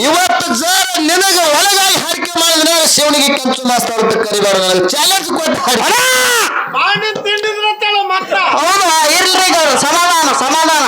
ಇವತ್ತು ಜರ ನಿನಗೆ ಒಳಗಾಗಿ ಹಾರಿಕೆ ಮಾಡಿದ್ರೆ ಶಿವನಿಗೆ ಕಂಚು ಮಾಸ್ತರ ಅಂತ ಕರಿಬಾರ ನನಗೆ ಚಾಲೆಂಜ್ ಕೊಟ್ಟ ಹೌದಾ? ಇರ್ಲಿ ಸಮಾಧಾನ ಸಮಾಧಾನ.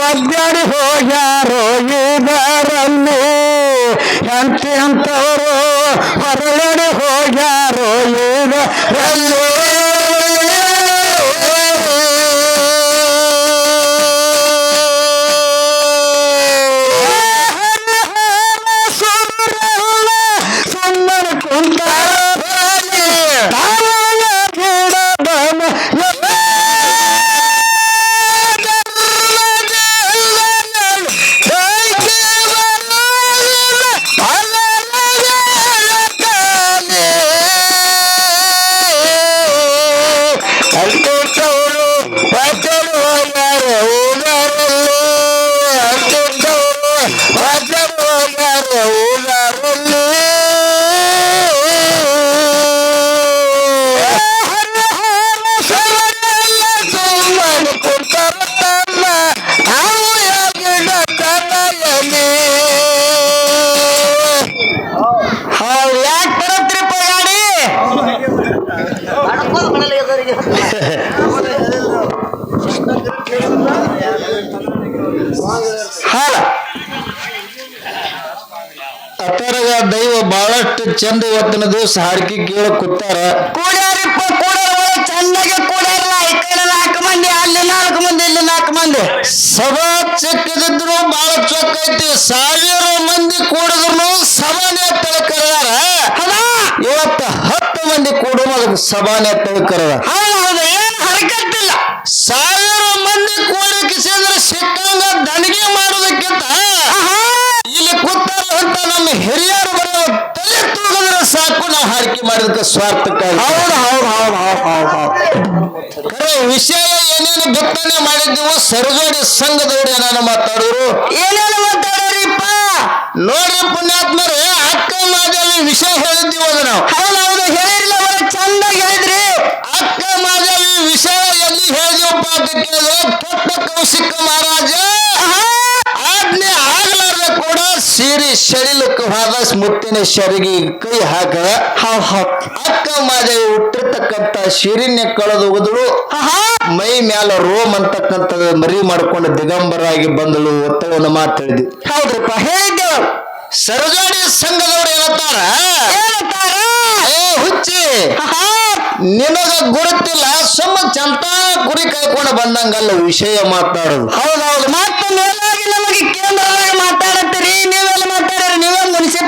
ಒದ್ದಾಡಿ ಹೋಗ್ಯಾರೋ ಇದರಲ್ಲಿ ಎಂತೆಂತವರು ಹೊರಗಡೆ ಹೋಗ್ಯಾರೋ ಇದರಲ್ಲಿ. ಚಂದ ಇವತ್ತಿನ ದಿವಸ ಹಾಡಿಕೆ ಕೇಳ ಕೂತಾರ. ಕೂಡ್ಯಾರಿಪ್ಪ ಕೂಡ್ಯಾರ ಚಂದಾಗೆ ಕೂಡ್ಯಾರಲ್ಲ ಈ ನಾಲ್ಕು ಮಂದಿ ಅಲ್ಲಿ ನಾಲ್ಕು ಮಂದಿ ಇಲ್ಲಿ ನಾಲ್ಕು ಮಂದಿ. ಸಭಾ ಚಕ್ಕದಿದ್ರು ಬಹಳ ಚೊಕ್ಕ ಐತಿ. ಸಾವಿರ ಮಂದಿ ಕೂಡಿದ್ರು ಸಭಾನೇ ತಳಕರದಾರ. ಹೌದಾ? ಇವತ್ತ ಹತ್ತು ಮಂದಿ ಕೂಡು ಅದಕ್ಕೆ ಸಭಾನೇ ತಳಕರದ ಹೌದು ಏನು ಸರ್ಕಾರದ ಸ್ವಾರ್ಥಕ್ಕಾಗಿ. ಹೌದು ಹೌದು ಹೌದು ಹೌದು ಹೌದು ಹೌದು. ವಿಷಯ ಏನೇನು ಬಿತ್ತನೆ ಮಾಡಿದ್ದೀವೋ ಸರ್ಗಡಿ ಸಂಘದವ್ರು ಏನೇನು ಮಾತಾಡಿದ್ರು ಏನೇನು ಮಾತಾಡ್ರಿಪ್ಪ? ನೋಡ್ರಿ ಪುಣ್ಯಾತ್ಮರು ಅಕ್ಕ ಮಾದೇವಿ ವಿಷಯ ಹೇಳಿದ್ದೀವಿ ನಾವು? ಹೌದು ಹೌದು ಹೇಳಿರ್ಲಿಲ್ಲ ಅವರ ಚಂದ ಹೇಳಿದ್ರಿ. ಅಕ್ಕ ಮಾದೇವಿ ವಿಷಯ ಎಲ್ಲಿ ಹೇಳಿದ್ವಪ್ಪ ಅಂತ ಕೇಳಿದ್ರೆ ಕೆಟ್ಟ ಕೌಶಿಕ ಮಾರ ಮುತ್ತಿನ ಶರಿಗೆ ಕೈ ಹಾಕ ಹೌದ್ ಹೌದ್ ಅಕ್ಕ ಮಾದೆ ಹುಟ್ಟಿರ್ತಕ್ಕಂತ ಶಿರಿನ್ಯ ಕಳೆದು ಹೋದಳು. ಆಹಾ ಮೈ ಮ್ಯಾಲ ರೋಮ್ ಅಂತಕ್ಕಂತ ಮರಿ ಮಾಡ್ಕೊಂಡು ದಿಗಂಬರಾಗಿ ಬಂದಳು ಒತ್ತಡವನ್ನು ಮಾತಾಡಿದ್ವಿ ಹೌದ್ರಪ್ಪ ಹೇಗೆ? ಸರಜಾಡಿ ಸಂಘದವ್ರು ಏನಂತಾರ? ಏ ಹುಚ್ಚಿ. ನಿಮಗ ನಿನಗ ಗುರುತಿಲ್ಲ ಸುಮ್ಮ ಚಂತ ಗುರಿ ಕೈಕೊಂಡು ಬಂದಂಗಲ್ಲ ವಿಷಯ ಮಾತಾಡೋದು. ಹೌದೌದು ಮತ್ತೆ ಮೇಲಾಗಿ ನಮಗೆ ಕೇಂದ್ರವಾಗಿ ಮಾತಾಡತ್ತೀರಿ. ನೀವೆಲ್ಲ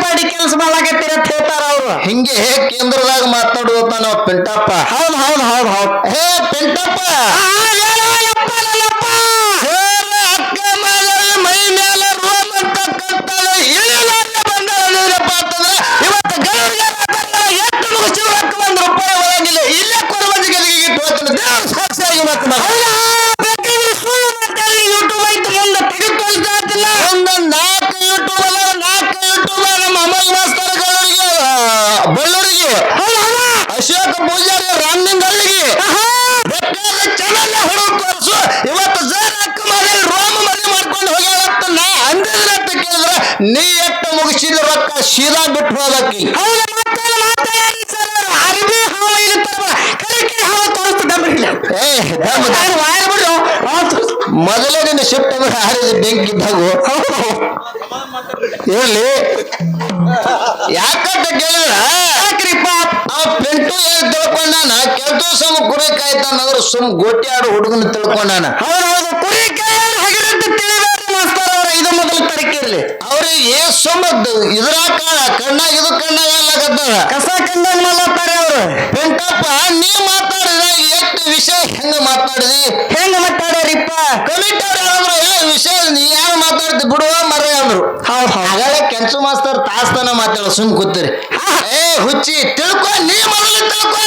ಮುನ್ಸಿಪಾಲಿಟಿ ಕೆಲಸ ಮಾಡಾಕತ್ತೀರ ಅಂತ ಹೇಳ್ತಾರ ಅವ್ರು. ಹಿಂಗೆ ಹೇ ಕೇಂದ್ರದಾಗ ಮಾತಾಡುವ ನಾವು ಪೆಂಟಪ್ಪ. ಹೌದ್ ಹೌದ್ ಹೌದ್ ಹೌದ್. ಹೇ ಪೆಂಟಪ್ಪ. ಹೇಳ ಅಕ್ಕ ಮಾದೇವಿ ಮೈ ಮ್ಯಾಲ ರೋಮ್ ಅಂತಕ್ಕಂಥದ್ದು ಇಳಿಲಾರ್ದೆ ಬಂದವನಿರಪ್ಪ ಅಂತಂದ್ರೆ ಇವತ್ತು ಗೌರಿಗೆ ಎಷ್ಟು ಮುಗಿಸಿ ರೊಕ್ಕ ಒಂದು ರೂಪಾಯಿ ಒಳಗಿಲ್ಲ ಇಲ್ಲೇ ಕೊರವಂಜಿ ಗದಿಗೆ ಇಟ್ಟು ಹೋಗ್ತಾನೆ ದೇವ್ರ ಸಾಕ್ಷಿಯಾಗಿ ಮತ್ತೆ ಮಗ. ಯೂಟ್ಯೂಬ್ ಐತಿ ಮುಂದೆ ತೆಗೆದು ತೋರಿಸ್ತಾ ಇರ್ತಿಲ್ಲ ಒಂದು ನಾಲ್ಕು ಯೂಟ್ಯೂಬ್ ಅಲ್ಲ ನಾಲ್ಕು ಯೂಟ್ಯೂಬ್ ನಮ್ಮ ಅಮಲ್ ಮಾಸ್ತರ್ಗಳಿಗೆ ಬಳ್ಳೂರಿಗೆ ಅಶೋಕ ಪೂಜಾರಿ ರನ್ನಿಂಗ್ ಅಲ್ಲಿಗೆ ಬೇಕಾದ ಚಾನಲ್ ಹುಡುಗ ತೋರಿಸು ಇವತ್ತು ಜರ್ ಅಕ್ಕ ಮಾಡಿ ರೋಮ ಮರಿ ಮಾಡ್ಕೊಂಡು ಹೋಗ್ಯಾಳಂತ ನಾ ಅಂದಿದ್ರೆ ಅಂತ ಕೇಳಿದ್ರೆ ನೀ ಎಟ್ಟ ಮುಗಿಸಿದ ರೊಕ್ಕ ಸೀದಾ ಬಿಟ್ಟು ಹೋದಕ್ಕಿ ಅರ್ಬಿ ಹಾವ ಹಾವ ಏ ದಮ್ ದಮ್. ಮೊದಲೇ ನಿನ್ನ ಶಿಫ್ಟ್ ಅಂದ್ರೆ ಹಾರಿದ ಬೆಂಕಿ ಇದ್ದಾಗು ಇರ್ಲಿ. ಯಾಕಂತ ಯಾಕ್ರಿಪ್ಪ ಆ ಪೆಂಟು ಏನ್ ತಿಳ್ಕೊಂಡಾನ? ಕೆಲ್ತು ಸಮ ಕುರಿ ಕಾಯ್ತಾನಂದ್ರ ಸುಮ್ ಗೋಟಿ ಆಡು ಹುಡುಗನ ತಿಳ್ಕೊಂಡಾನ. ಕುರಿ ಹಗಿರಂತ ತಿಳಿಬೇಡ್ರಿ ಮಾಸ್ತರ್ ಅವ್ರ ತರಕಿರ್ಲಿ ಅವ್ರಿಗೆ ಸುಮ್ಮ ಇದ್ರ ಕಾಳ ಕಣ್ಣಾಗ ಇದು ಕಣ್ಣಾಗ ಎಲ್ಲಾಗತ್ತದ ಕಸ ಕಂಡಂಗ್ ಮಲ್ಲತ್ತಾರೆ ಅವರು. ನೀ ಮಾತಾಡಿದ ಎಷ್ಟು ವಿಷಯ ಹೆಂಗ ಮಾತಾಡಿದಿ? ಹೆಂಗ ಮಾತಾಡ್ರಿಪ್ಪ ಕಮಿಟ್ ಅವ್ರ ಹೇಳಿದ್ರು ಏ ವಿಷಯ ನೀ ಯಾರು ಮಾತಾಡ್ತಿ ಬಿಡುವ ಮರ ಅಂದ್ರು. ಹೌದ್ ಹಾಗಾದ್ರೆ ಕೆಂಚು ಮಾಸ್ತರ್ ತಾಸ್ತನ ಮಾತಾಡೋ ಸುಮ್ ಕೂತ್ರಿ. ಏ ಹುಚ್ಚಿ ತಿಳ್ಕೊ ನೀ ಮೊದಲು ತಿಳ್ಕೊ.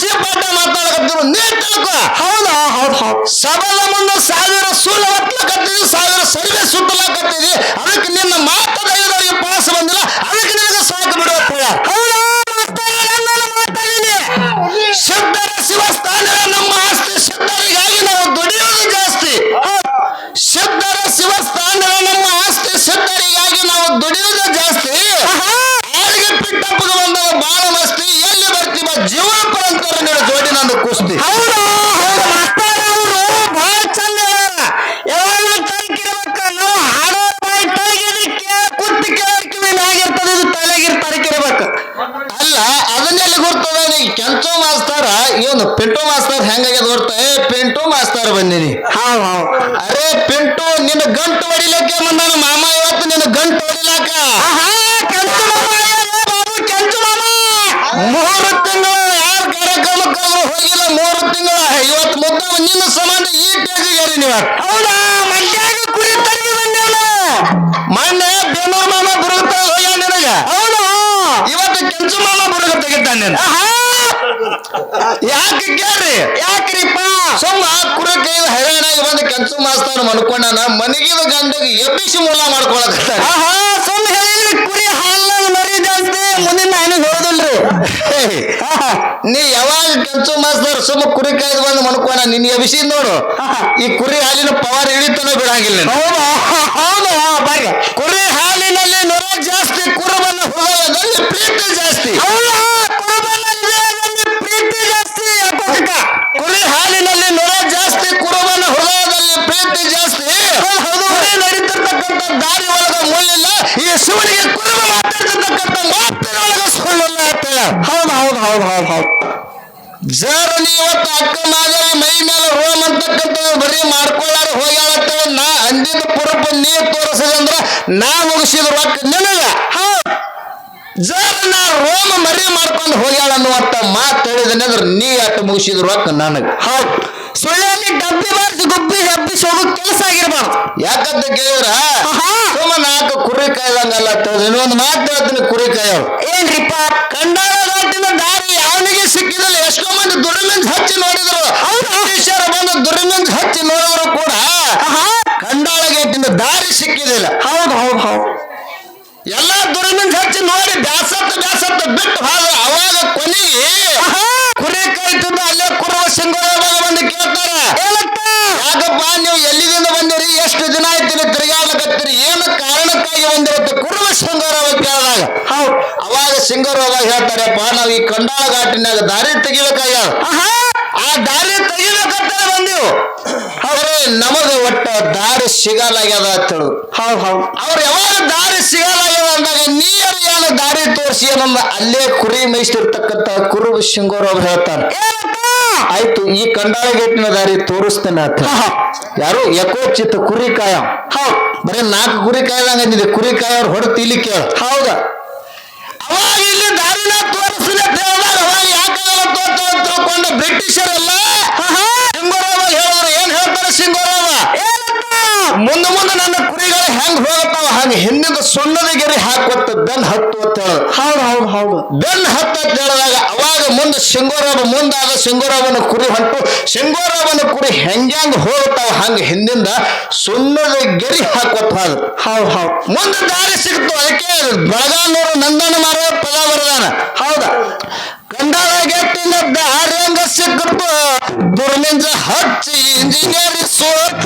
ಮಾತಾಡಕತ್ತಿರು ಪಾಠ ಮಾತಾಡಕತ್ತಿರು ನೀ ತಿಳ್ಕೊ. ಹೌದಾ? ಹೌದ್ ಹೌದ್. ಸಬಲ ಮುಂದೆ ಸಾವಿರ ಸುಳ್ಳು ಹತ್ತಲಕತ್ತಿದ್ವಿ ಸಾವಿರ ಸರಿವೆ ಸುತ್ತಲಕತ್ತಿದಿ ಅದಕ್ಕೆ ನಿನ್ನ ಮಾತು ಧೈರ್ಯದವರಿಗೆ ಪಾಸ್ ಬಂದಿಲ್ಲ. ಕೆಂಚು ಮಾಸ್ತಾರ ಇವನು ಪಿಂಟು ಮಾಸ್ತರ್ ಹೆಂಗಾಗ್ಯದ ಗೊತ್ತ ಏ ಪಿಂಟು ಮಾಸ್ತರ್ ಬಂದಿನಿ ಹೌದ್ ಹೌದ್ ಅರೆ ಪಿಂಟು ನಿನ್ನ ಗಂಟು ಹೊಡಿಲಕ್ಕೆ ಬಂದಾನ ಮಾಮ ಇವತ್ತು ನಿನ್ನ ಗಂಟು ಹೊಡಿಲಾಕ? ಮೂರು ತಿಂಗಳು ಯಾರ ಹೋಗಿಲ್ಲ ಮೂರು ತಿಂಗಳ ಇವತ್ತು ಮುದ್ದ ನಿನ್ನ ಸಂಬಂಧ ಈ ಪೇಜಿಗೆ ನೀವು ಹೌದಾ? ಮಂಡ್ಯಾಗ ಕುರಿ ತರಗಿ ಬಂದೇವ ಮೊನ್ನೆ ಬೇನೂರು ಮಾಮ ಬುರುಗ ಹೋಗ್ಯ ನಿನಗ. ಹೌದಾ? ಇವತ್ತು ಕೆಂಚು ಮಾಮ ಬುರುಗ. ಆಹಾ! ಯಾಕೆ ಕೇಳ್ರಿ? ಯಾಕ್ರಿಪ್ಪ? ಸುಮ್ಮ ಕುರಿ ಕೈ ಹೈರಾಣಾಗಿ ಬಂದು ಕೆಂಚು ಮಾಸ್ತಾನ ಮನ್ಕೊಂಡಾನ ಮನೆಗಿದ ಗಂಡಗೆ ಎಬ್ಬಿಸಿ ಮೂಲ ಮಾಡ್ಕೊಳಕತ್ತಾರ ಆಹಾ ಸುಮ್ ಹೇಳಿ ಕುರಿ ಹಾಲ್ನಾಗ ಜಾಸ್ತಿ ಮುಂದಿನ ನನಗೆ ಹೋದಲ್ರಿ ನೀ ಯಾವಾಗ ಕೆಂಚು ಮಾಸ್ತರ್ ಸುಮ್ಮ ಕುರಿ ಕಾಯ್ದು ಬಂದು ಮಣ್ಕೋಣ ನಿನ್ನ ಎಬ್ಬಿಸಿ ನೋಡು. ಈ ಕುರಿ ಹಾಲಿನ ಪವರ್ ಇಳಿತನೋ ಬಿಡಂಗಿಲ್ಲ ಹೌದು ಬರ್ರಿ. ಕುರಿ ಹಾಲಿನಲ್ಲಿ ನೊರ ಜಾಸ್ತಿ ಕುರುಬನ ಹೋಗೋದ್ರಲ್ಲಿ ಪ್ರೀತಿ ಜಾಸ್ತಿ. ಪ್ರೀತಿ ಜಾಸ್ತಿ ಕುರಿ ಹಾಲಿನಲ್ಲಿ ನೊರ ಜಾಸ್ತಿ ಕುರುಬನ ಹೃದಯದಲ್ಲಿ ಪ್ರೀತಿ ಜಾಸ್ತಿ. ಹೌದ್. ಕುರಿ ನಡೀತಿರ್ತಕ್ಕಂಥ ದಾರಿ ಒಳಗ ಮುಳ್ಳಿಲ್ಲ ಈ ಶಿವನಿಗೆ ಕುರುಬ ಹೌದು ಹೌದು ಹೌದು ಹೌದು ಹೌದು. ಜರ ನೀವತ್ತು ಅಕ್ಕ ಮಾದರಿ ಮೈ ಮೇಲೆ ರೋಮ್ ಅಂತಕ್ಕಂಥ ಬರೀ ಮಾಡ್ಕೊಳ್ಳಾರ ಹೋಗ್ಯಾಳತ್ತ ನಾ ಅಂದಿದ ಪುರಪ ನೀ ತೋರಿಸಿದೆ ಅಂದ್ರ ನಾ ಮುಗಿಸಿದ ರೊಕ್ಕ ನಿನಗ? ಜರ ನಾ ರೋಮ ಮರಿ ಮಾಡ್ಕೊಂಡು ಹೋಗ್ಯಾಳ ಅನ್ನುವಂತ ಮಾತು ಹೇಳಿದನೆ ಅಂದ್ರೆ ನೀ ಅಟ್ಟು ಮುಗಿಸಿದ್ರು ಅಕ್ಕ ನನಗ? ಹೌದು. ಸುಳ್ಳಲ್ಲಿ ಡಬ್ಬಿ ಬಾರಿಸಿ ಗುಬ್ಬಿ ಹಬ್ಬಿಸಿ ಹೋಗೋ ಕೆಲಸ ಆಗಿರ್ಬಾರ್ದು. ಯಾಕಂತ ಕೇಳಿದ್ರ. ಸುಮ್ಮ ನಾಲ್ಕು ಕುರಿ ಕಾಯ್ದಂಗಲ್ಲ ಇನ್ನೊಂದು ಮಾತು ಹೇಳ್ತೀನಿ ಕುರಿ ಕಾಯವ್ ಏನ್ರಿಪ್ಪ? ಕಂಡಾಳ ದಾಟಿನ ದಾರಿ ಅವನಿಗೆ ಸಿಕ್ಕಿದಲ್ಲ. ಎಷ್ಟೋ ಮಂದಿ ದುರ್ಮಿಂದ ಹಚ್ಚಿ ನೋಡಿದ್ರು. ಬ್ರಿಟಿಷರು ಬಂದು ದುರ್ಮಿಂದ ಹಚ್ಚಿ ನೋಡಿದ್ರು ಕೂಡ ಆಹಾ. ಕಂಡಾಳ ಗೇಟಿನ ದಾರಿ ಸಿಕ್ಕಿದಿಲ್ಲ. ಹೌದು ಹೌದು ಹೌದು. ಎಲ್ಲಾ ದುಡಿಮೆಂಜ್ ಹಚ್ಚಿ ನೋಡಿ ಬ್ಯಾಸತ್ತ ಬ್ಯಾಸತ್ತ ಬಿಟ್ಟು ಹಾಗೆ ಅವಾಗ ಆಹಾ. ಕುರಿ ಕಾಯ್ತಿದ್ದ ಅಲ್ಲೇ ಕುರುವ ಸಿಂಗೋಳದಾಗ ಬಂದು ಕೇಳ್ತಾರೆ. ಯಾಕಪ್ಪ ನೀವು ಎಲ್ಲಿದಿಂದ ಬಂದಿರಿ? ಎಷ್ಟು ದಿನ ಆಯ್ತು ತಿರುಗಾಡಕತ್ತಿರಿ? ತಿರುಗಾಡ್ಲಕತ್ತೀರಿ ಏನು ಕಾರಣಕ್ಕಾಗಿ ಬಂದಿರುತ್ತೆ? ಕುರುವ ಶೃಂಗಾರ ಕೇಳಿದಾಗ. ಅವಾಗ ಹೇಳ್ತಾರೆ ಹೇಳ್ತಾರಪ್ಪ ನಾವು ಈ ಕಂಡಾಳ ಘಾಟಿನಾಗ ದಾರಿ ತೆಗಿಬೇಕಾಗ್ಯಾವ ಆ ದಾರಿ ತೆಗಿಬೇಕಂತ ಬಂದೆವು. ಅವ್ರೆ ನಮಗ ಒಟ್ಟ ದಾರಿ ಸಿಗಲಾಗ್ಯದ ಅಂತ ಹೌದು ಹೌದು. ಅವ್ರು ಯಾವಾಗ ದಾರಿ ಸಿಗಲಾಗ್ಯದ ಅಂದಾಗ ನೀರು ಏನು ದಾರಿ ತೋರಿಸಿ ಏನಂದ ಅಲ್ಲೇ ಕುರಿ ಮೇಯಿಸ್ತಿರ್ತಕ್ಕಂತ ಕುರುಬ ಶಿಂಗೋರ್ ಅವ್ರು ಹೇಳ್ತಾರೆ. ಆಯ್ತು ಈ ಕಂಡಾಳ ಗೇಟಿನ ದಾರಿ ತೋರಿಸ್ತೇನೆ ಅಂತ ಯಾರು? ಯಕೋಚಿತ ಚಿತ್ತ ಕುರಿ ಕಾಯ ಹೌದು. ಬರೀ ನಾಲ್ಕು ಕುರಿ ಕಾಯ್ದಂಗ ಕುರಿ ಕಾಯೋರು ಹೊಡೆದು ಇಲ್ಲಿ ಕೇಳ. ಹೌದಾ. ಅವಾಗ ಇಲ್ಲಿ ದಾರಿನ ಬ್ರಿಟಿಷರೆಲ್ಲ. ಮುಂದೆ ಮುಂದೆ ನನ್ನ ಕುರಿಗಳು ಹೆಂಗ್ ಹೋಗತ್ತಾವ? ಹಂಗ ಹಿಂದಿನ ಸೊಣ್ಣದ ಗೆರೆ ಹಾಕೊತ್ತ ಬೆನ್ ಹತ್ತು ಅಂತ ಹೇಳ. ಹೌದು ಹೌದು ಹೌದು. ಬೆನ್ ಹತ್ತು ಅಂತ ಹೇಳಿದಾಗ ಅವಾಗ ಮುಂದೆ ಸಿಂಗೋರಾಬ ಮುಂದಾಗ ಸಿಂಗೋರಾವನ ಕುರಿ ಹೊಂಟು. ಸಿಂಗೋರಾಬನ ಕುರಿ ಹೆಂಗ್ಯಾಂಗ ಹೋಗ್ತಾವ ಹಂಗ ಹಿಂದಿಂದ ಸುಣ್ಣದ ಗೆರಿ ಹಾಕೊತ್ತ ಹೌದು ಹೌದು ಹೌದು. ಮುಂದೆ ದಾರಿ ಸಿಕ್ತು. ಅದಕ್ಕೆ ಬೆಳಗಾನೂರು ನಂದನ ಮಾರ ಪದ ಬರದಾನ. ಹೌದ. ಗಂಡಾಳ ಗೆಟ್ಟಿನ ಹಂಗ ದುರ್ಮಿಂದ ದುರ್ಮಿಂಜ ಹಚ್ಚಿ ಇಂಜಿನಿಯರ್ ಸೋತ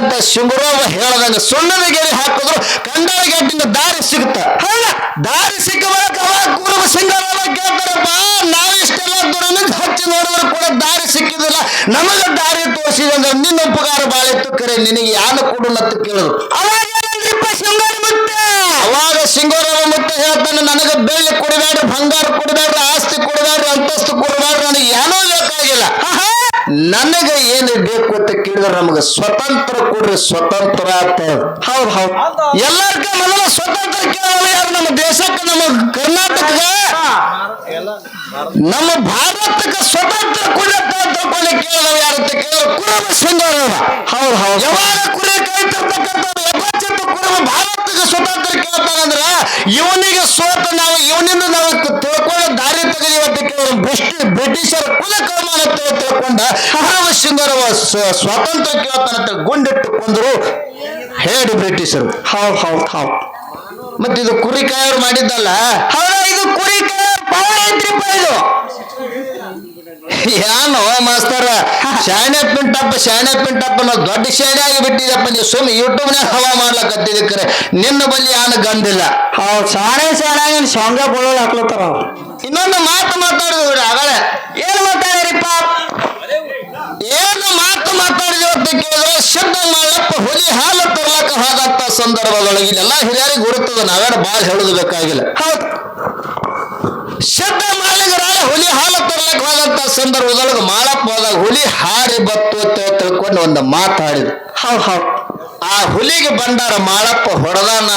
ಕಾಯ್ದಿರ್ತಕ್ಕಂಥ ಶಿವರಾಮ ಹೇಳದಂಗ ಸುಣ್ಣದ ಗೆರೆ ಹಾಕಿದ್ರು ಕಂಡಾಳ ಗೆಟ್ಟಿನ ದಾರಿ ಸಿಗುತ್ತ. ಹೌದ? ದಾರಿ ಸಿಕ್ಕ ಬಳಿಕ ಅವಾಗ ಕುರುಬ ಸಿಂಗರಾಮ ಕೇಳ್ತಾರಪ್ಪ ನಾವಿಷ್ಟೆಲ್ಲ ದುರ್ಮಿಂದ ಹಚ್ಚಿ ನೋಡಿದ್ರು ಕೂಡ ದಾರಿ ಸಿಕ್ಕಿದಿಲ್ಲ. ನಮಗ ದಾರಿ ತೋರಿಸಿದೆ ಅಂದ್ರೆ ನಿನ್ನ ಉಪಕಾರ ಬಾಳಿತ್ತು ಕರೆ ನಿನಗೆ ಯಾರು ಕೊಡು ಅಂತ ಕೇಳಿದ್ರು. ಅವಾಗ ಅವಾಗ ಸಿಂಗೋರಾಮ ಮತ್ತೆ ಹೇಳ್ತಾನೆ ನನಗೆ ಬೆಳ್ಳಿ ಕೊಡಬೇಡ್ರಿ ಬಂಗಾರ ಕೊಡಬೇಡ್ರಿ ಆಸ್ತಿ ಅಂತಸ್ತು ಕೊಡಬೇಡ್ರಿ ನನಗೆ ಏನೂ ಬೇಕಾಗಿಲ್ಲ ನನಗೆ ಏನು ಬೇಕು ಅಂತ ಕೇಳಿದ್ರೆ ನಮಗೆ ಸ್ವತಂತ್ರ ಕೊಡ್ರಿ ಸ್ವತಂತ್ರ ಅಂತ ಹೌದು ಹೌದು. ಎಲ್ಲರ್ಕ ಮೊದಲ ಸ್ವತಂತ್ರ ಕೇಳೋರು ಯಾರು? ನಮ್ಮ ದೇಶಕ್ಕೆ ನಮ್ಮ ಕರ್ನಾಟಕಕ್ಕೆ. ನಮ್ಮ ಭಾರತಕ್ಕೆ ಸ್ವತಂತ್ರ ಕೊಡಿ ಅಂತ ತಿಳ್ಕೊಂಡು ಕೇಳಿದವ ಯಾರು ಅಂತ ಕೇಳಿದ್ರೆ ಕುರುಬ ಸುಂದರ ಹೌದು ಹೌದು. ಯಾವಾಗ ಕುರಿ ಕೇಳ್ತಿರ್ತಕ್ಕಂಥ ಯಥಾಚಿತ್ತ ಕುರುಬ ಭಾರತಕ್ಕೆ ಸ್ವತಂತ್ರ ಕೇಳ್ತಾರಂದ್ರ ಇವನಿಗೆ ಸೋತ ನಾವು ಇವನಿಂದ ನಾವು ತಿಳ್ಕೊಂಡು ದಾರಿ ಬ್ರಿಸ್ಟ್ ಬ್ರಿಟಿಷರ ಕುಲ ಅಂತ ತಿಳ್ಕೊಂಡ ಸಿಂಗರವ ಸ್ವ- ಸ್ವಾತಂತ್ರ್ಯ ಕೇಳ್ತಾನಂತ ಗುಂಡಿಟ್ಟು ಕೊಂದರು ಹೇಳಿ ಬ್ರಿಟಿಷರು. ಹೌದ್ ಹೌದ್ ಹೌದ್. ಮತ್ತೆ ಇದು ಕುರಿ ಕಾಯೋರು ಮಾಡಿದ್ದಲ್ಲ? ಹೌದ ಇದು ಕುರಿ ಪವರ್ ಐತ್ರಿಪ್ಪ ಇದು. ಯಾನೋ ಮಾಸ್ತರ ಶಾಣೆ ಪಿಂಟಪ್ಪ ಶಾಣೆ ಪಿಂಟಪ್ಪ ನಾವು ದೊಡ್ಡ ಶಾಣೆ ಆಗಿ ಬಿಟ್ಟಿದಪ್ಪ ನೀವು ಸುಮ್ಮನೆ ಯೂಟ್ಯೂಬ್ನಾಗ ಹವಾ ಮಾಡ್ಲಕತ್ತಿದ ಕರೆ. ನಿನ್ನ ಬಲ್ಲಿ ಯಾನ ಗಂದಿಲ್ಲ. ಹೌದು ಶಾಣೆ ಶಾಣೆ ಶೇಂಗಾ ಬಳ್ಳೊಳ್ಳಿ ಹಾಕ್ಲತ್ತಾರ ಅವ್ರು. ಇನ್ನೊಂದು ಮಾತು ಮಾತಾಡಿದ್ರು ಆಗಲೇ. ಏನ್ ಮಾತಾಡಿರಿಪ್ಪ ಏನು ಮಾತು ಮಾತಾಡಿದ್ರೆ ಅಂತ ಕೇಳಿದ್ರೆ ಶುದ್ಧ ಮಾಡಪ್ಪ ಹುಲಿ ಹಾಲು ತರ್ಲಕ್ಕ ಹೋದಂತ ಸಂದರ್ಭದೊಳಗೆ ಇಲ್ಲೆಲ್ಲ ಹಿರಿಯರಿಗೆ ಗುರುತದ ನಾವೇನ ಭಾಳ ಹೇಳುದು ಬೇಕಾಗಿಲ್ಲ. ಹೌದು. ಶುದ್ಧ ಹುಲಿ ಹಾಲು ತರ್ಲಕ್ಕ ಹೋದಂತ ಸಂದರ್ಭದೊಳಗೆ ಮಾಳಪ್ಪ ಹೋದಾಗ ಹುಲಿ ಹಾರಿ ಬತ್ತು ಅಂತ ತಿಳ್ಕೊಂಡು ಒಂದು ಮಾತಾಡಿದ ಹೌದು. ಆ ಹುಲಿಗೆ ಬಂಡಾರ ಮಾಳಪ್ಪ ಹೊಡೆದಾನ.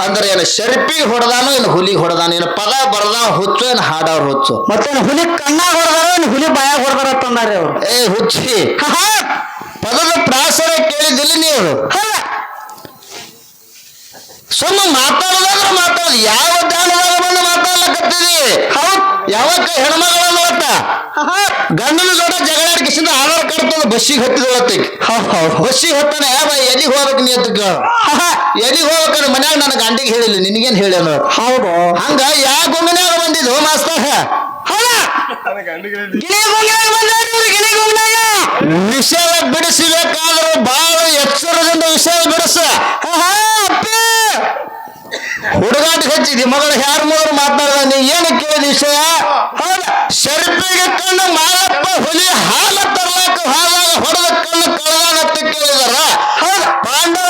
ಅಂದ್ರೆ ಏನು ಶರ್ಪಿಗೆ ಹೊಡೆದಾನು ಏನು ಹುಲಿ ಹೊಡೆದಾನು? ಏನು ಪದ ಬರದ ಹುಚ್ಚು ಏನು ಹಾಡವ್ರು ಹುಚ್ಚು? ಮತ್ತೇನ್ ಹುಲಿ ಕಣ್ಣಾಗ ಹೊಡೆದಾರ ಏನ್ ಹುಲಿ ಬಾಯಾಗ ಹೊಡೆದಾರ ಅಂತಂದಾರೆ ಅವ್ರು? ಏ ಹುಚ್ಚಿ ಪದದ ಪ್ರಾಸರ ಕೇಳಿದಿಲ್ಲ ನೀವು ಹೌದ? ಸುಮ್ಮ ಮಾತಾಡೋದಾದ್ರೆ ಮಾತಾಡೋದು ಯಾವ ದಾನದಾಗ ಬಂದು ಮಾತಾಡ್ಲಕತ್ತಿದಿ ಹೌದ್. ಯಾವಕ್ಕ ಹೆಣ್ಮಗಳನ್ನು ಒಟ್ಟ? ಗಂಡನ ಜೋಡ ಜಗಳ ಆಧಾರ್ ಕಾರ್ಡ್ ತಂದು ಬಸ್ಸಿಗೆ ಹೌದ್ ಬಸ್ಸಿಗೆ ಹತ್ತಾನೆ ಯಾವ ಎಲ್ಲಿ ಹೋಗ್ಬೇಕು ನೀ? ಅಂತ ಎಲ್ಲಿಗೆ ಹೋಗ್ಬೇಕಂದ್ರೆ ಮನ್ಯಾಗ ನನ್ನ ಗಂಡಿಗೆ ಹೇಳಿಲ್ಲ ನಿನಗೇನು ಹೇಳಿ ಹೌದು. ಹಂಗ ಯಾವ ಗುಂಗನ್ಯಾಗ ಬಂದಿದ್ದು ಮಾಸ್ತರ? ವಿಷಯ ಬಿಡಿಸಬೇಕಾದ್ರೆ ಬಹಳ ಎಚ್ಚರದಿಂದ ವಿಷಯ ಬಿಡಿಸ. ಅಪ್ಪಿ. ಹುಡುಗಾಟ ಹಚ್ಚಿದಿ. ಮಗಳು ಯಾರ ಮೂರು ಮಾತಾಡ್ದ ನೀ ಏನು ಕೇಳಿದ ವಿಷಯ? ಹೌದ? ಶರ್ಪಿಗೆ ಕಣ್ಣು ಮಾಲಪ್ಪ ಹುಲಿ ಹಾಲ ತರ್ಲಾಕ ಹಾಲಾಗ ಹೊಡೆದ ಕಣ್ಣು ಕಳ್ದಾನ ಅಂತ ಕೇಳಿದಾರ. ಪಾಂಡವ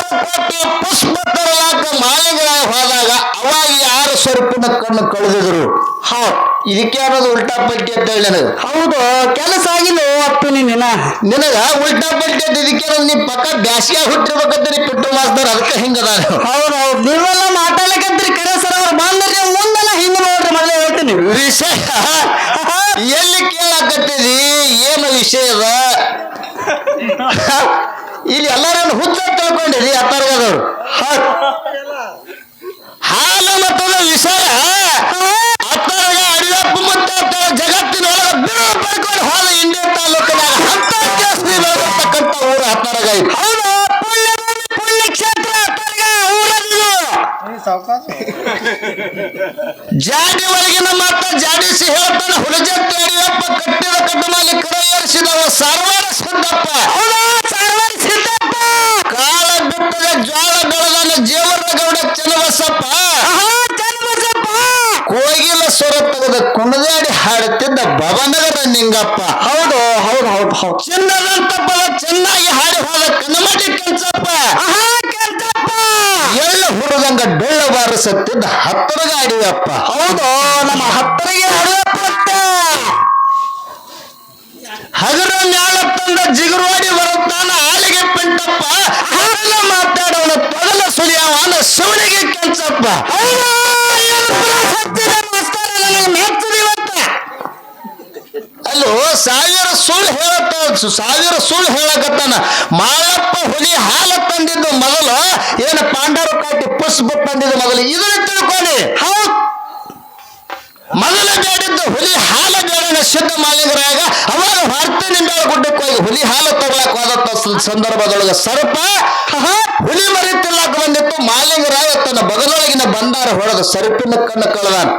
ಪುಷ್ಪ ತರಲಾಕ ಮಾಲಿಗಳ ಹೋದಾಗ ಅವಾಗ ಯಾರು ಸ್ವರೂಪಿನ ಕಣ್ಣು ಕಳೆದಿದ್ರು ಹೌದ್ ಇದಕ್ಕೆ ಅನ್ನೋದು ಉಲ್ಟಾ ಪಲ್ಟಿ ಅಂತ ಹೇಳಿ ನನಗೆ. ಹೌದು ಕೆಲಸ ಆಗಿಲ್ಲ ಅಪ್ಪ ನಿನ್ನ ನಿನಗ ಉಲ್ಟಾ ಪಲ್ಟಿ ಅಂತ ಇದಕ್ಕೆ ಅನ್ನೋದು ನೀ ಪಕ್ಕ ಬ್ಯಾಸಿಗೆ ಹುಟ್ಟಿರ್ಬೇಕಂತ ಪಿಟ್ಟು ಮಾಸ್ತಾರ ಅದಕ್ಕೆ ಹಿಂಗದ ಹೌದು ಹೌದು. ನೀವೆಲ್ಲ ಮಾತಾಡ್ಲಿಕ್ಕಂತ್ರಿ ಕರೆ ಸರ್ ಅವ್ರು ಬಂದ್ರಿ ಮುಂದೆಲ್ಲ ಹಿಂಗ ನೋಡ್ರಿ ಮೊದಲೇ ಹೇಳ್ತೀನಿ. ವಿಷಯ? ಎಲ್ಲಿ ಕೇಳಾಕತ್ತಿದಿ? ಏನು ವಿಷಯ ಅದ? ಇಲ್ಲಿ ಎಲ್ಲರನ್ನು ಹುಚ್ಚ ತಿಳ್ಕೊಂಡಿರಿ ಅತ್ತರ್ಗದವ್ರು ಹಾಲು ಮತದ ವಿಷಯ. ಅತ್ತರ್ಗ ಅಡಿಯಪ್ಪ ಮತ್ತೆ ಜಗತ್ತಿನೊಳಗೆ ಬಿರು ಪಡ್ಕೊಂಡು ಹೋದ ಇಂಡಿಯಾ ತಾಲೂಕಿನಾಗ ಅಂತ ಜಾಸ್ತಿ ಬೆಳೆದಿರ್ತಕ್ಕಂಥ ಊರು ಹತ್ತರಾಗ. ಐತಿ ಹೌದು ಪುಣ್ಯಭೂಮಿ ಅತ್ತರ್ಗ ಊರದು ಜಾಡಿ ಒಳಗಿನ ಮಾತ ಜಾಡಿಸಿ ಹೇಳ್ತಾನೆ ಹುಲಜತ್ತಿ ಅಡಿಯಪ್ಪ ಕಟ್ಟಿದ ಕಟ್ಟ ಕರ ನಿಂಗಪ್ಪ ಹೌದು ಹೌದು ಹೌದು ಹೌದು. ಚಿನ್ನದಂತ ಪದ ಚೆನ್ನಾಗಿ ಹಾಡಿ ಹೋದ ಕನಮಡಿ ಕೆಲ್ಸಪ್ಪ ಕೆಂಚಪ್ಪ. ಎಳ್ಳು ಹುಡುಗಂಗ ಬೆಳ್ಳ ಬಾರಿಸುತ್ತಿದ್ದ ಹತ್ತರ ಗಾಡಿಯಪ್ಪ ಹೌದು ನಮ್ಮ ಹತ್ತರಿಗೆ ಅಡಿಯಪ್ಪ ಹಗರ ಮ್ಯಾಲ ತಂದ ಜಿಗುರುವಾಡಿ ಬರುತ್ತಾನ ಆಳಿಗೆ ಪಿಂಟಪ್ಪ. ಮಾತಾಡೋಣ ತೊಗಲ ಸುಳಿಯವನ ಶಿವನಿಗೆ ಕೆಲ್ಸಪ್ಪ ಹೌದು. ಸಾವಿರ ಸುಳ್ಳು ಹೇಳತ್ತ ಸಾವಿರ ಸುಳ್ಳು ಹೇಳಕತ್ತಾನ. ಮಾಳಪ್ಪ ಹುಲಿ ಹಾಲ ತಂದಿದ್ದು ಮೊದಲು ಏನ ಪಾಂಡವರು ಕಾಟಿ ಪುಷ್ಪ ತಂದಿದ್ದು ಮೊದಲು ಇದನ್ನ ತಿಳ್ಕೊಳ್ಳಿ. ಹೌದು. ಮೊದಲ ಬೇಡಿದ್ದು ಹುಲಿ ಹಾಲ ಬೇಡನ ಸಿದ್ಧ ಮಾಲಿಂಗರಾಗ ಅವಾಗ ಹೊರತು ನಿಂಬೆಳ ಗುಡ್ಡಕ್ಕೆ ಹೋಗಿ ಹುಲಿ ಹಾಲು ತಗೊಳಕ್ ಹೋದತ್ತ ಸಂದರ್ಭದೊಳಗೆ ಸರ್ಪ ಹುಲಿ ಮರಿ ತಿನ್ನಕ್ ಬಂದಿತ್ತು ಮಾಲಿಂಗರಾಯ ತನ್ನ ಬಗಲೊಳಗಿನ ಬಂದಾರ ಹೊಡೆದ ಸರ್ಪಿನ ಕಣ್ಣು ಕಳೆದಾನ.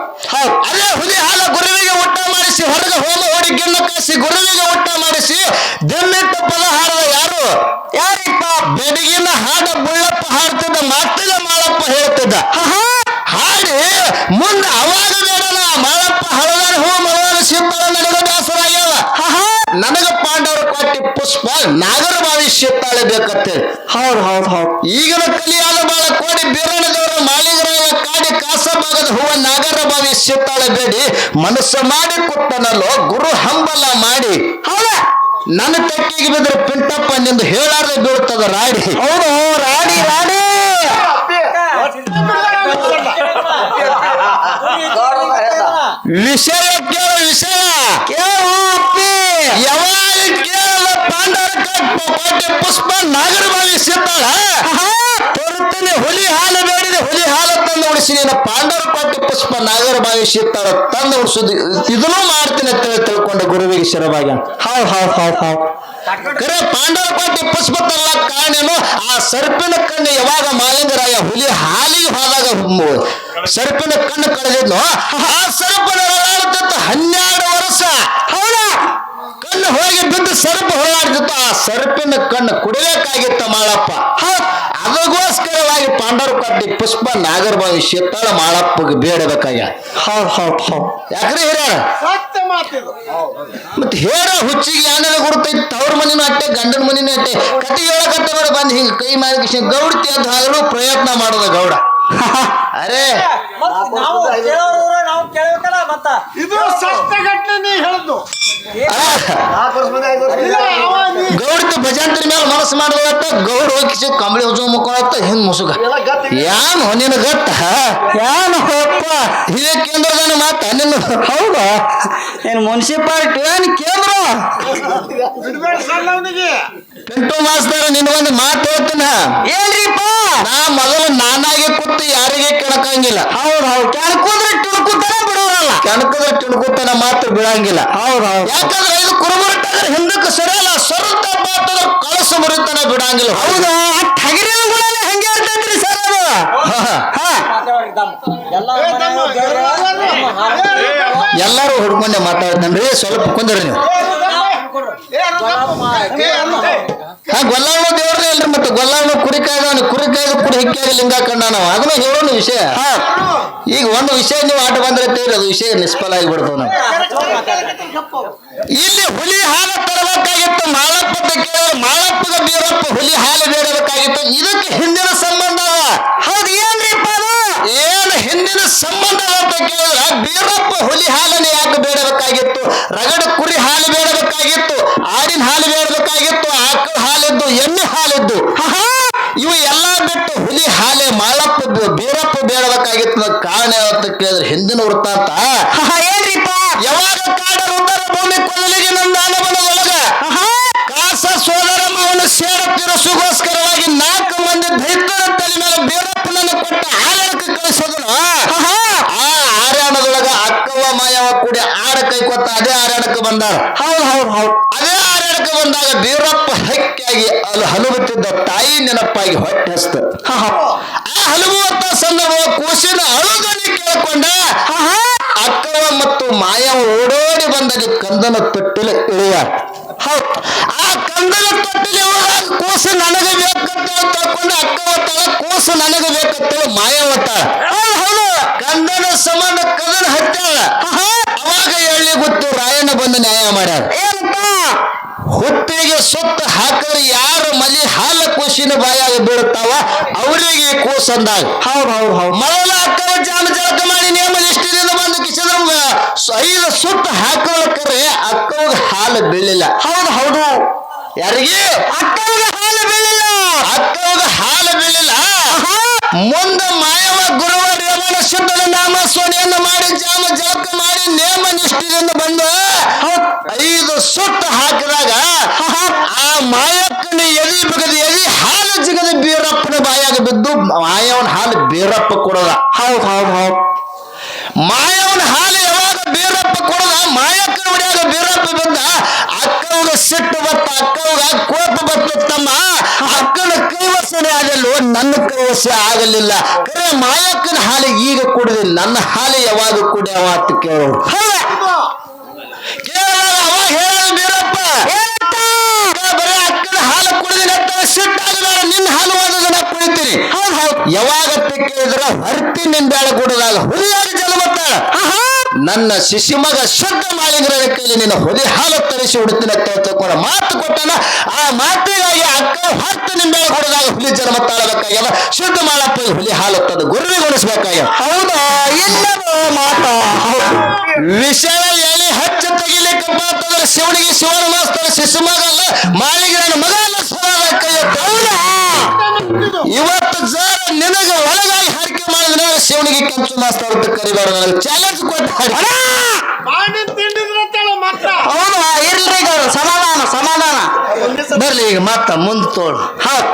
ಅದೇ ಹುಲಿ ಹಾಲ ಗುರುವಿಗೆ ಊಟ ಮಾಡಿಸಿ ಹೊರಗೆ ಹೋಮ ಹೊಡಿ ಗಿಣ್ಣ ಕಾಸಿ ಗುರುವಿಗೆ ಊಟ ಮಾಡಿಸಿ ದೆಮ್ಮಿಟ್ಟ ಪಲಹಾರದ ಯಾರು? ಯಾರಿಪ್ಪ? ಬೆಡಗಿನ ಹಾಡ ಬುಳ್ಳಪ್ಪ ಹಾಡ್ತಿದ್ದ ಮಾತಿದ ಮಾಳಪ್ಪ ಹೇಳ್ತಿದ್ದ ಹಾಡಿ ಮುಂದೆ ಅವಾಗ ಬೇಡಲ್ಲ ಮಾಳಪ್ಪ ಹಳದಾರ ಹೋಮ ಮಳದಾರ ಸಿಪ್ಪಳ ನನಗ ದಾಸರಾಗ್ಯಾವ. ನನಗ ಪಾಂಡವರ ಕೊಟ್ಟಿ ಪುಷ್ಪ ನಾಗರ ಬಾವಿ ಶಿತ್ತಾಳೆ ಬೇಕತ್ತೆ. ಹೌದು ಹೌದು ಹೌದು. ಈಗಿನ ಕಲಿಯಾದ ಬಾಳ ಕೋಡಿ ಬೀರಣ್ಣದವರ ಕಾಡಿ ಭಾಗದ ಹೂವ ನಾಗರ ಬಾವಿ ಶಿತ್ತಾಳೆ ಬೇಡಿ ಮನಸ್ಸು ಮಾಡಿ ಕೊಟ್ಟನಲ್ಲೋ ಗುರು ಹಂಬಲ ಮಾಡಿ. ಹೌದ? ನನ್ನ ತಟ್ಟಿಗೆ ಬಿದ್ರೆ ಪಿಂಟಪ್ಪ ನಿಂದು ಹೇಳಾರ್ದೆ ಬೀಳ್ತದ ರಾಡಿ. ಹೌದು ರಾಡಿ ರಾಡಿ. ವಿಷಯ ಕೇಳ ವಿಷಯ. ಕೇಳು ಯಾವಾಗ ಕೇಳ ಪಾಂಡವರ ಕೋಟೆ ಪುಷ್ಪ ನಾಗರ ಬಾವಿ ತರುತ್ತೇನೆ ಹುಲಿ ಹಾಲು ಬೇಡಿದೆ ಹುಲಿ ಹಾಲು ತಂದು ಉಳಿಸಿ ನೀನು ಪುಷ್ಪ ನಾಗರ ಬಾವಿ ಸಿತ್ತಾಳ ತಂದು ಉಳಿಸೋದು, ಇದನ್ನೂ ಮಾಡ್ತೀನಿ ಅಂತ ತಿಳ್ಕೊಂಡೆ ಗುರುವಿಗೆ ಶಿರಭಾಗ್ಯ ಹಾವ್ ಹಾವ್ ಹಾವ್ ಹಾವ್. ಕರೆ ಪಾಂಡವ ಕೋಟೆ ಪುಷ್ಪ ಕಾರಣನು? ಆ ಸರ್ಪಿನ ಕಣ್ಣು ಯಾವಾಗ ಮಾಲಿಂಗರಾಯ ಹುಲಿ ಹಾಲಿಗೆ ಹೋದಾಗ ಸರ್ಪಿನ ಕಣ್ಣು ಕಳೆದಿದ್ನು, ಆ ಸರ್ಪನ ಹನ್ನೆರಡು ವರ್ಷ. ಹೌದಾ? ಕಣ್ಣು ಹೋಗಿ ಬಿದ್ದು ಸರ್ಪ ಹೊರಳಾಡ್ತಿತ್ತು ಆ ಸರ್ಪಿನ ಕಣ್ಣು ಕುಡಿಬೇಕಾಗಿತ್ತ ಮಾಳಪ್ಪ. ಅದಗೋಸ್ಕರವಾಗಿ ಪಾಂಡವರು ಕಟ್ಟಿ ಪುಷ್ಪ ನಾಗರಬಾವಿ ಶೀತಾಳ ಮಾಳಪ್ಪಗೆ ಬೇಡಬೇಕಾಗ ಹೌದು ಹೌದು ಹೌದು ಯಾಕ್ರಿ ಮಾತಿದು ಮತ್ತೆ ಹೇಳ ಹುಚ್ಚಿಗೆ ಯಾನೆಲ್ಲ ಗುರುತೈತಿ ತವ್ರ ಮನಿನೂ ಅಟ್ಟೆ ಗಂಡನ ಮನಿನ ಅಟ್ಟೆ. ಕತೆ ಹೇಳಕತ್ತೆ ಬೇಡ ಬಂದು ಹಿಂಗೆ ಕೈ ಮಾಡಿ ಗೌಡ್ತಿ ಅಂತ ಹಾಗೂ ಪ್ರಯತ್ನ ಮಾಡೋದ ಗೌಡ. ಅರೆ. ಮತ್ತ? ಇದು ಸತ್ಯ ಘಟನೆ ನೀ ಹೇಳದ್ದು ಆ, ಇಲ್ಲ ಅವ ನೀ ಗೌಡ್ತಿ ಭಜಂತ್ರಿ ಮೇಲೆ ಮನಸ್ಸು ಮಾಡಿದತ್ತ ಗೌಡ ಹೋಗಿ ಕಂಬಳಿ ಮುಕ್ಕೊಳತ್ತ ಹಿಂಗ್ ಮುಸುಗ? ಯಾನ್ ಹೊನ್ನಿನ ಗತ್ತ ಯಾನ್ ಹೋಪ್ಪ? ಹಿರಿಯ ಕೇಂದ್ರದಾನ ಮಾತ ನಿನ್ನ ಹೌದ? ಏನು ಮುನ್ಸಿಪಾಲಿಟಿ ಏನು ಕೇಂದ್ರ? ಬಿಡ್ಬೇಡ ಪಿಂಟು ಮಾಸ್ತರ ನಿನ್ನ ಒಂದು ಮಾತು ಹೇಳ್ತೀನ ಏನ್ರಿಪ್ಪ? ನಾ ಮೊದಲು ನಾನಾಗೆ ಕೂತು ಯಾರಿಗೆ ಕೆಣಕಂಗಿಲ್ಲ ಹೌದು ಹೌದು. ಕೆಣಕುದ್ರೆ ತಿಳ್ಕೊತಾನೆ ಬಿಡೋರಲ್ಲ ಕೆಣಕದ್ರೆ ಮಾತ್ರ ಮಾತು ಬೀಳಂಗಿಲ್ಲ ಹೌದು ಹೌದು. ಯಾಕಂದ್ರೆ ಇದು ಕುರುಬುರುಟಾದ್ರೆ ಹಿಂದಕ್ಕೆ ಸರಿಯಲ್ಲ ಸ್ವಲ್ಪ ಪಾತ್ರ ಕಳಸ ಬರುತ್ತನ ಬಿಡಂಗಿಲ್ಲ. ಹೌದು ಆ ಟಗರಿಗಳನ್ನ ಹಂಗೆ ಇರ್ತೈತ್ರಿ ಸರ್ ಅದು. ಎಲ್ಲರೂ ಹುಡ್ಕೊಂಡೆ ಮಾತಾಡ್ತಾನ್ರಿ ಸ್ವಲ್ಪ ಕುಂದ್ರಿ ನೀವು. ಗೊಲ್ಲಾವಣ ದೇವ್ರೇ ಅಲ್ರಿ ಮತ್ತೆ ಗೊಲ್ಲಾವಣ ಕುರಿ ಕಾಯ್ದವನು ಕುರಿ ಕಾಯ್ದು ಕುರಿ ಹಿಕ್ಕಿಯಾಗಿ ಲಿಂಗ ಕಂಡ ನಾವು. ಅದನ್ನ ಹೇಳೋಣ ವಿಷಯ. ಈಗ ಒಂದು ವಿಷಯ ನೀವು ಆಟ ಬಂದ್ರೆ ತೇರಿ ಅದು ವಿಷಯ ನಿಷ್ಫಲ ಆಗಿಬಿಡ್ತಾವ ನಾವು ಇಲ್ಲಿ ಹುಲಿ ಹಾಲು ತರಬೇಕಾಗಿತ್ತು ಮಾಳಪ್ಪ ಮಾಳಪ್ಪಗ ಬೀರಪ್ಪ ಹುಲಿ ಹಾಲು ಬೇಡಬೇಕಾಗಿತ್ತು. ಇದಕ್ಕೆ ಹಿಂದಿನ ಸಂಬಂಧ ಹೌದು ಏನ್ರಿಪ್ಪ ಅದು? ಏನು ಹಿಂದಿನ ಸಂಬಂಧ ಅಂತ ಕೇಳಿದ್ರೆ ಬೀರಪ್ಪ ಹುಲಿ ಹಾಲನ್ನು ಯಾಕೆ ಬೇಡಬೇಕಾಗಿತ್ತು? ರಗಡ ಕುರಿ ಹಾಲು ಬೇಡಬೇಕಾಗಿತ್ತು ಆಡಿನ ಹಾಲು ಬೇಡಬೇಕಾಗಿತ್ತು ಆಕಳ ಹಾಲಿದ್ದು, ಎಮ್ಮೆ ಹಾಲಿದ್ದು. ಇವು ಎಲ್ಲ ಬಿಟ್ಟು ಹುಲಿ ಹಾಲೆ, ಮಾಳಪ್ಪ ಬೇರಪ್ಪ ಬೇಡಬೇಕಾಗಿತ್ತು ಕಾರಣ ಕೇಳಿದ್ರೆ ಹಿಂದಿನ ವೃತ್ತಾಂತ. ಹಾರಾಡಕ್ಕೆ ಬಂದಾರ. ಹೌದು ಹೌದು ಹೌದು. ಅದೇ ಹಾರಾಡಕ್ಕೆ ಬಂದಾಗ ಬೀರಪ್ಪ ಹಕ್ಕಿಯಾಗಿ ಅಲ್ಲಿ ಹಲುಗುತ್ತಿದ್ದ ತಾಯಿ ನೆನಪಾಗಿ ಹೊಟ್ಟೆ ಹಸ್ತ ಹಾ ಹಾ. ಆ ಹಲುಬುವಂತ ಸಂದರ್ಭ ಕೂಸಿನ ಅಳುಗನಿ ಕೇಳ್ಕೊಂಡ ಅಕ್ಕವ ಮತ್ತು ಮಾಯವ ಓಡೋಡಿ ಬಂದಲ್ಲಿ ಕಂದನ ತೊಟ್ಟಿಲೆ ಇಳಿಯ. ಹೌದು. ಆ ಕಂದನ ತೊಟ್ಟಿಲೆ ಕೂಸು ನನಗೆ ಬೇಕಂತ ಅಕ್ರಮ ಅಕ್ಕವ ತಳ ಕೂಸು ನನಗೆ ಬೇಕಂತ ಮಾಯವ ತಾಳ. ಕಂದನ ಸಮನ ಕದನ ಹತ್ಯಾಳ. ಹಾ. ಅವಾಗ ಹೇಳಿ ಗೊತ್ತು ರಾಯಣ್ಣ ಬಂದು ನ್ಯಾಯ ಮಾಡ್ಯಾರ? ಹುತ್ತಿಗೆ ಹುಟ್ಟಿಗೆ ಸುತ್ತ ಹಾಕಿದ್ರೆ ಯಾರು ಮಲಿ ಹಾಲ ಕೂಸಿನ ಬಾಯಾಗ ಬೀಳುತ್ತಾವ? ಅವರಿಗೆ ಕೂಸು ಅಂದಾಗ. ಹೌದು ಹೌದು ಹೌದು. ಮರಳ ಅಕ್ಕವ ಜಾಮ ಜಳಕ ಮಾಡಿ ನೇಮ ನಿಷ್ಠದಿಂದ ಬಂದು ಕಿಸಿದ್ರ ಐದು ಸುತ್ತ ಹಾಕೋಳಕರೆ ಅಕ್ಕವ್ಗೆ ಹಾಲು ಬೀಳಿಲ್ಲ. ಹೌದು ಹೌದು. ಯಾರಿಗೆ? ಅಕ್ಕವ್ಗೆ ಹಾಲು ಬೀಳಿಲ್ಲ. ಅಕ್ಕವ್ಗೆ ಹಾಲು ಬೀಳಿಲ್ಲ. ಮುಂದೆ ಮುಂದ ಮಾಯವ ಗುರುವ ರೇವಣ ಶುದ್ಧನ ನಾಮ ಸೋನೆಯನ್ನು ಮಾಡಿ ಜಾಮ ಜಳಕ ನಿಷ್ಠದಿಂದ ಬಂದು ಐದು ಸುಟ್ಟು ಹಾಕಿದಾಗ ಆ ಮಾಯಕ್ಕನ ಎದಿ ಬಗದ ಎದಿ ಹಾಲು ಜಿಗದ ಬೀರಪ್ಪನ ಬಾಯಾಗ ಬಿದ್ದು ಮಾಯವನ ಹಾಲು ಬೀರಪ್ಪ ಕೊಡದ. ಹೌದು ಹೌದು ಹೌದು. ಮಾಯವನ ಹಾಲು ಯಾವಾಗ ಬೀರಪ್ಪ ಕೊಡದ? ಮಾಯಕ್ಕನ ಹೊಡೆಯಾಗ ಬೀರಪ್ಪ ಬಂದ ಅಕ್ಕವಾಗ ಸಿಟ್ಟು ಬತ್ತ ಅಕ್ಕವಾಗ ಕೋಪ ಬತ್ತ ತಮ್ಮ ಅಕ್ಕನ ಕೈವಸನೆ ಆಗಲ್ಲೋ ನನ್ನ ಕೈವಸ ಆಗಲಿಲ್ಲ. ಕರೆ ಮಾಯಕ್ಕನ ಹಾಲು ಈಗ ಕುಡಿದಿಲ್ಲ ನನ್ನ ಹಾಲು ಯಾವಾಗ ಕುಡಿಯವ ಅಂತ ಕೇಳೋರು ಕೇಳಲ್ಲ ಅವ ಹೇಳಲ್ಲ ಬೀರಪ್ಪ ಬರೀ ಅಕ್ಕನ ಹಾಲು ಕುಡಿದಿನ ಅಂತ ಸಿಟ್ಟಾಗಬೇಡ ನಿನ್ನ ಹಾಲು ಓದೋದು ನಾ ಕುಡಿತೀನಿ. ಯಾವಾಗ ಅಂತ ಕೇಳಿದ್ರ ಹರ್ತಿ ನಿಂಬೆಳ ಕುಡಿದಾಗ ಹುಲಿಯಾಗಿ ಮತ್ತ ಆಹಾ. ನನ್ನ ಶಿಶುಮಗ ಶುದ್ಧ ಮಾಡಿದ್ರ ಕೈಲಿ ನಿನ್ನ ಹೊಲಿ ಹಾಲು ತರಿಸಿ ಉಡ್ತೀನಿ ತಿಳ್ಕೊಂಡು ಮಾತು ಕೊಟ್ಟನ. ಆ ಮಾತಿಗಾಗಿ ಅಕ್ಕ ಹತ್ತು ಮೇಲೆ ಹೊಡೆದಾಗ ಹುಲಿ ಜನ್ಮ ತಾಳಬೇಕಾಗ್ಯದ. ಶುದ್ಧ ಮಾಡಪ್ಪ ಹುಲಿ ಹಾಲು ತದ ಗುರುವಿಗೊಳಿಸ್ಬೇಕಾಗ್ಯದ ಹೌದಾ? ಇಲ್ಲವೋ ಮಾತ? ಹೌದು ವಿಷಯ ಎಲೆ ಹಚ್ಚ ತೆಗಿಲಿಕ್ಕೆ ಅಂತಂದ್ರೆ ಶಿವನಿಗೆ ಶಿವನ ಮಾಸ್ತರ ಶಿಶುಮಗ ಅಲ್ಲ ಮಾಲಿಂಗರನ ಮಗ ಅಲ್ಲ ಕೈ. ಹೌದಾ? ಇವತ್ತು ಶಿವನಿಗೆ ಕೆಂಚು ಮಾಸ್ತರ್ ಅಂತ ಕರಿಬೇಡ ನನಗೆ ಚಾಲೆಂಜ್ ಕೊಟ್ಟು ಹೌದಾ? ಇರ್ಲಿ ಈಗ ಸಮಾಧಾನ ಸಮಾಧಾನ. ಬರ್ಲಿ ಈಗ ಮತ್ತ ಮುಂದೆ ತೋಳು. ಹೌದು.